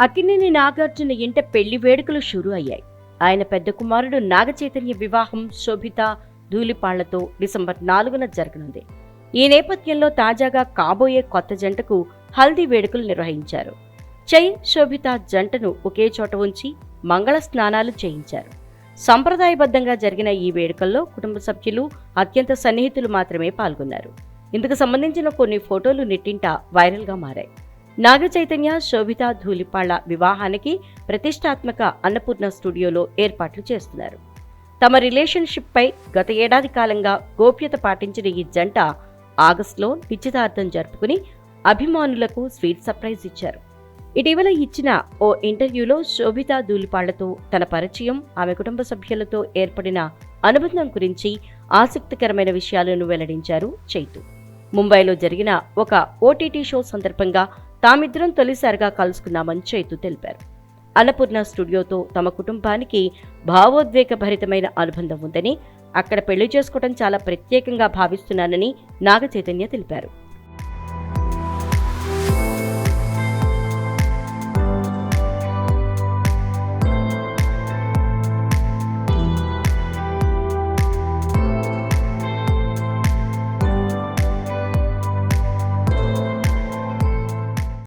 అక్కినేని నాగార్జున ఇంట పెళ్ళి వేడుకలు షురు అయ్యాయి. ఆయన పెద్ద కుమారుడు నాగచైతన్య వివాహం శోభిత ధూళిపాళ్ళతో డిసెంబర్ నాలుగున జరగనుంది. ఈ నేపథ్యంలో తాజాగా కాబోయే కొత్త జంటకు హల్దీ వేడుకలు నిర్వహించారు. చై శోభిత జంటను ఒకే చోట ఉంచి మంగళ స్నానాలు చేయించారు. సంప్రదాయబద్ధంగా జరిగిన ఈ వేడుకల్లో కుటుంబ సభ్యులు అత్యంత సన్నిహితులు మాత్రమే పాల్గొన్నారు. ఇందుకు సంబంధించిన కొన్ని ఫోటోలు నెట్టింట వైరల్గా మారాయి. నాగ చైతన్య శోభిత ధూలిపాళ్ళ వివాహానికి ప్రతిష్టాత్మక అన్నపూర్ణ స్టూడియోలో ఏర్పాట్లు చేస్తున్నారు. తమ రిలేషన్షిప్ పై గత ఏడాది కాలంగా గోప్యత పాటించిన ఈ జంట ఆగస్టులో నిశ్చితార్థం జరుపుకుని అభిమానులకు స్వీట్ సర్ప్రైజ్ ఇచ్చారు. ఇటీవల ఇచ్చిన ఓ ఇంటర్వ్యూలో శోభిత ధూళిపాళ్ళతో తన పరిచయం ఆమె కుటుంబ సభ్యులతో ఏర్పడిన అనుబంధం గురించి ఆసక్తికరమైన విషయాలను వెల్లడించారు చైతు. ముంబైలో జరిగిన ఒక ఓటీటీ షో సందర్భంగా తామిద్దరం తొలిసారిగా కలుసుకున్నామని చైతు తెలిపారు. అన్నపూర్ణ స్టూడియోతో తమ కుటుంబానికి భావోద్వేగభరితమైన అనుబంధం ఉందని అక్కడ పెళ్ళి చేసుకోవడం చాలా ప్రత్యేకంగా భావిస్తున్నానని నాగచైతన్య తెలిపారు.